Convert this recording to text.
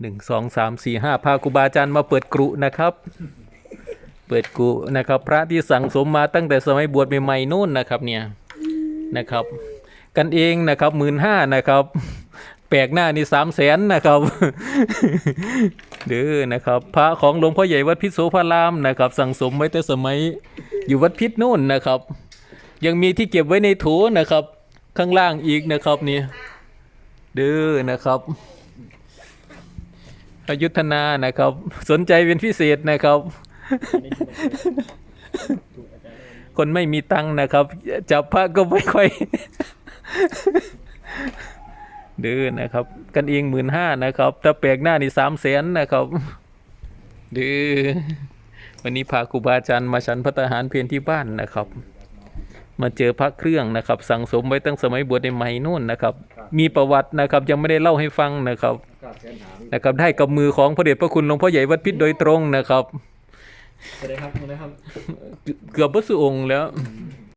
หนึ่งสองสามสี่ห้าพาครูบาอาจารย์มาเปิดกรุนะครับ เปิดกรุนะครับ พระที่สั่งสมมาตั้งแต่สมัยบวชใหม่ๆนู่นนะครับเนี่ยนะครับ กันเองนะครับหมื่นห้านะครับ แปลกหน้านี่สามแสนนะครับเด้อนะครับ พระของหลวงพ่อใหญ่วัดพิษโสภารามนะครับ สั่งสมไว้แต่สมัยอยู่วัดพิษนู่นนะครับ ยังมีที่เก็บไว้ในโถนะครับ ข้างล่างอีกนะครับนี่เด้อนะครับ อยุธนานะครับ สนใจเป็นพิเศษนะครับ คนไม่มีตังค์นะครับ จับพระก็ไม่ค่อยเดื้อนะครับ กันเองหมื่นห้านะครับ ถ้าแปลกหน้านี่สามแสนนะครับเดื้อวันนี้พาครูบาอาจารย์มาฉันพระทหารเพลที่บ้านนะครับ มาเจอพระเครื่องนะครับ สั่งสมไว้ตั้งสมัยบวชในใหม่นู่นนะครับ มีประวัตินะครับ ยังไม่ได้เล่าให้ฟังนะครับ นหางนะครับได้กับมือของพระเดชพระคุณหลวงพ่อใหญ่วัดพิษโดยตรงนะครับสวัสดีครับสวัสดีครับ เกือบพระสุองค์แล้วอืม